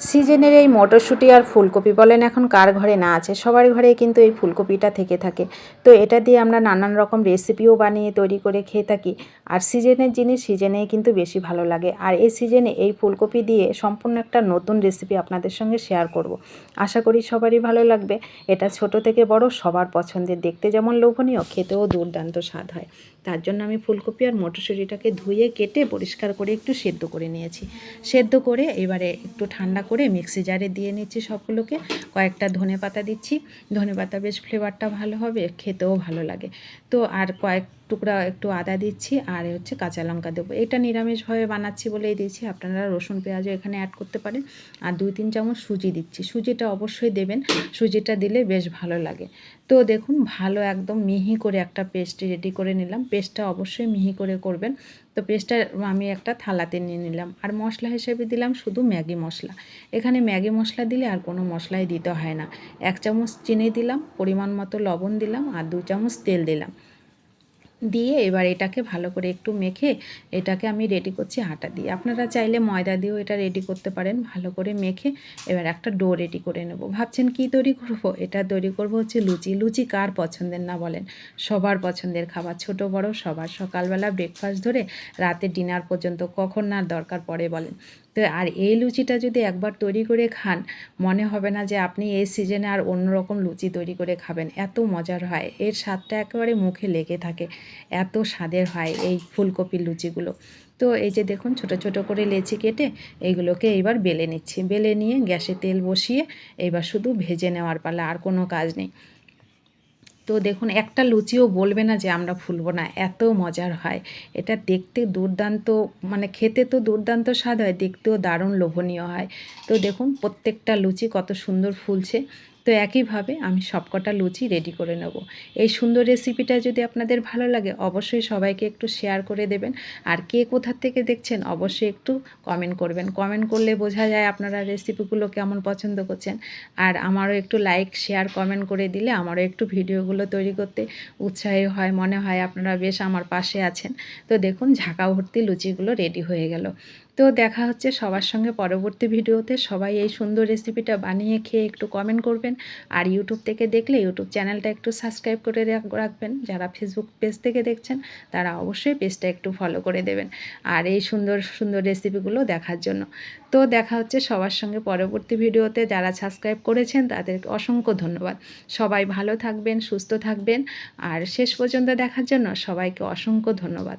সিজনের এই মটরশুঁটি আর ফুলকপি বলেন এখন কার ঘরে না আছে? সবার ঘরেই কিন্তু এই ফুলকপিটা থেকে থাকে। তো এটা দিয়ে আমরা নানান রকম রেসিপিও বানিয়ে, তৈরি করে খেয়ে থাকি। আর সিজনের জিনিস সিজনেই কিন্তু বেশি ভালো লাগে। আর এই সিজনে এই ফুলকপি দিয়ে সম্পূর্ণ একটা নতুন রেসিপি আপনাদের সঙ্গে শেয়ার করব। আশা করি সবারই ভালো লাগবে। এটা ছোট থেকে বড়, সবার পছন্দের। দেখতে যেমন লোভনীয়, খেতেও দুর্দান্ত স্বাদ হয়। তার জন্য আমি ফুলকপি আর মটরশুঁটিটাকে ধুয়ে, কেটে, পরিষ্কার করে একটু সেদ্ধ করে নিয়েছি। সেদ্ধ করে এবারে একটু ঠান্ডা করে মিক্সি জারে দিয়ে নিচ্ছি সবগুলোকে। কয়েকটা ধনে পাতা দিচ্ছি। ধনে পাতা বেশ ফ্লেভারটা ভালো হবে, খেতেও ভালো লাগে। তো আর কয়েক টুকরা একটু আদা দিচ্ছি আর হচ্ছে কাঁচা লঙ্কা দেবো। এটা নিরামিষভাবে বানাচ্ছি বলেই দিয়েছি, আপনারা রসুন, পেঁয়াজও এখানে অ্যাড করতে পারেন। আর দুই তিন চামচ সুজি দিচ্ছি। সুজিটা অবশ্যই দেবেন, সুজিটা দিলে বেশ ভালো লাগে। তো দেখুন, ভালো একদম মিহি করে একটা পেস্ট রেডি করে নিলাম। পেস্টটা অবশ্যই মিহি করে করবেন। তো পেস্টটা আমি একটা থালাতে নিয়ে নিলাম। আর মশলা হিসেবে দিলাম শুধু ম্যাগি মশলা। এখানে ম্যাগি মশলা দিলে আর কোনো মশলাই দিতে হয় না। এক চামচ চিনি দিলাম, পরিমাণ মতো লবণ দিলাম আর দু চামচ তেল দিলাম। দিয়ে এবার এটাকে ভালো করে একটু মেখে এটাকে আমি রেডি করছি আটা দিয়ে। আপনারা চাইলে ময়দা দিয়েও এটা রেডি করতে পারেন, ভালো করে মেখে এবার একটা ডো রেডি করে নেব। ভাবছেন কি তৈরি করব? এটা তৈরি করব হচ্ছে লুচি। লুচি কার পছন্দের না বলেন? সবার পছন্দের খাবার, ছোট, বড়, সবার। সকালবেলা ব্রেকফাস্ট ধরে রাতে ডিনার পর্যন্ত কখন না দরকার পড়ে বলেন। তো আর এই লুচিটা যদি একবার তৈরি করে খান, মনে হবে না যে আপনি এই সিজনে আর অন্যরকম লুচি তৈরি করে খাবেন। এত মজার হয়। এর স্বাদটা একেবারে মুখে লেগে থাকে। এত স্বাদের হয় এই ফুলকপির লুচিগুলো। তো এই যে দেখুন, ছোট ছোট করে লেচি কেটে এইগুলোকে এইবার বেলে নিচ্ছি। বেলে নিয়ে গ্যাসে তেল বসিয়ে এইবার শুধু ভেজে নেওয়ার পালা, আর কোনো কাজ নেই। তো দেখুন, একটা লুচিও বলবে না যে আমরা ফুলবো না, এত মজার হয়। এটা দেখতে দুর্দান্ত মানে খেতে তো দুর্দান্ত স্বাদ হয়, দেখতেও দারুণ লোভনীয় হয়। তো দেখুন, প্রত্যেকটা লুচি কত সুন্দর ফুলছে। তো একইভাবে আমি সবকটা লুচি রেডি করে নেব। এই সুন্দর রেসিপিটা যদি আপনাদের ভালো লাগে, অবশ্যই সবাইকে একটু শেয়ার করে দেবেন। আর কে কোথার থেকে দেখছেন, অবশ্যই একটু কমেন্ট করবেন। কমেন্ট করলে বোঝা যায় আপনারা রেসিপিগুলো কেমন পছন্দ করছেন। আর আমারও একটু লাইক শেয়ার কমেন্ট করে দিলে আমারও একটু ভিডিওগুলো তৈরি করতে উৎসাহী হয়, মনে হয় আপনারা বেশ আমার পাশে আছেন। তো দেখুন ঝাঁকা ভর্তি লুচিগুলো রেডি হয়ে গেল। তো দেখা হচ্ছে সবার সঙ্গে পরবর্তী ভিডিওতে। সবাই এই সুন্দর রেসিপিটা বানিয়ে খেয়ে একটু কমেন্ট করবেন। আর ইউটিউব থেকে দেখলে ইউটিউব চ্যানেলটা একটু সাবস্ক্রাইব করে রাখবেন। যারা ফেসবুক পেজ থেকে দেখছেন, তারা অবশ্যই পেজটা একটু ফলো করে দেবেন। আর এই সুন্দর সুন্দর রেসিপিগুলো দেখার জন্য। তো দেখা হচ্ছে সবার সঙ্গে পরবর্তী ভিডিওতে। যারা সাবস্ক্রাইব করেছেন, তাদেরকে অসংখ্য ধন্যবাদ। সবাই ভালো থাকবেন, সুস্থ থাকবেন। আর শেষ পর্যন্ত দেখার জন্য সবাইকে অসংখ্য ধন্যবাদ।